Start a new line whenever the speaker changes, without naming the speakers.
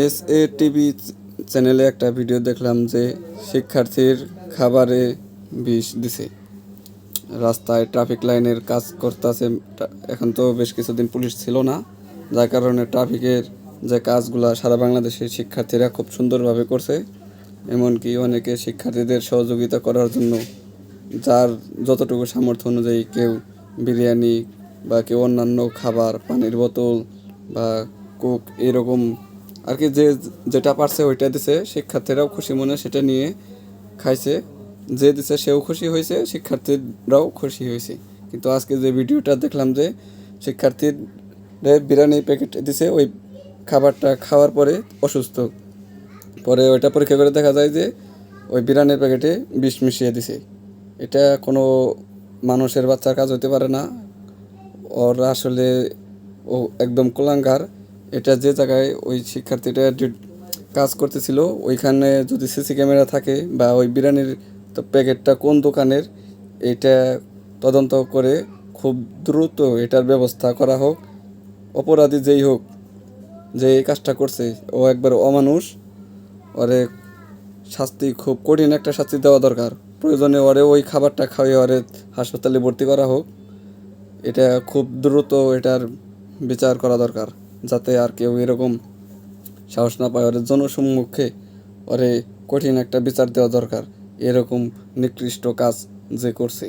S A TV চ্যানেলে একটা video দেখলাম যে শিক্ষার্থীর খাবারে বিষ দিছে। রাস্তায় ট্রাফিক লাইনের কাজ করতেছে এখন তো বেশ কিছুদিন পুলিশ ছিল না, যার কারণে ট্রাফিকের যে কাজগুলা সারা বাংলাদেশের শিক্ষার্থীরা খুব সুন্দরভাবে করছে, এমনকি অনেকে শিক্ষার্থীদের সহযোগিতা করার জন্য যার যতটুকু সামর্থ্য অনুযায়ী কেউ বিরিয়ানি বা কেউ অন্যান্য খাবার, পানির বোতল বা কোক, এরকম আর কি যে যেটা পারছে ওইটা দিছে, শিক্ষার্থীরাও খুশি মনে সেটা নিয়ে খাইছে। যে দিছে সেও খুশি হয়েছে শিক্ষার্থীরাও খুশি হয়েছে কিন্তু আজকে যে ভিডিওটা দেখলাম যে শিক্ষার্থীর বিরিয়ানি প্যাকেট দিছে, ওই খাবারটা খাওয়ার পরে অসুস্থ। পরে ওইটা পরীক্ষা করে দেখা যায় যে ওই বিরিয়ানির প্যাকেটে বিষ মিশিয়ে দিছে। এটা কোনো মানুষের বাচ্চার কাজ হতে পারে না। ওরা আসলে ও একদম কোলাঙ্গার। এটা যে জায়গায় ওই শিক্ষার্থীটা কাজ করতেছিল, ওইখানে যদি সিসি ক্যামেরা থাকে বা ওই বিরিয়ানির তো প্যাকেটটা কোন দোকানের, এটা তদন্ত করে খুব দ্রুত এটার ব্যবস্থা করা হোক। অপরাধী যেই হোক, যে এই কাজটা করছে, ও একবার অমানুষ, ওরে শাস্তি খুব কঠিন একটা শাস্তি দেওয়া দরকার। প্রয়োজনে ওরে ওই খাবারটা খাওয়িয়ে ওরে হাসপাতালে ভর্তি করা হোক। এটা খুব দ্রুত এটার বিচার করা দরকার। যাতে আর কেউ এরকম সাহস না পায়, ওরে জনসম্মুখে ওরে কঠিন একটা বিচার দেওয়া দরকার। এরকম নিকৃষ্ট কাজ যে করছে।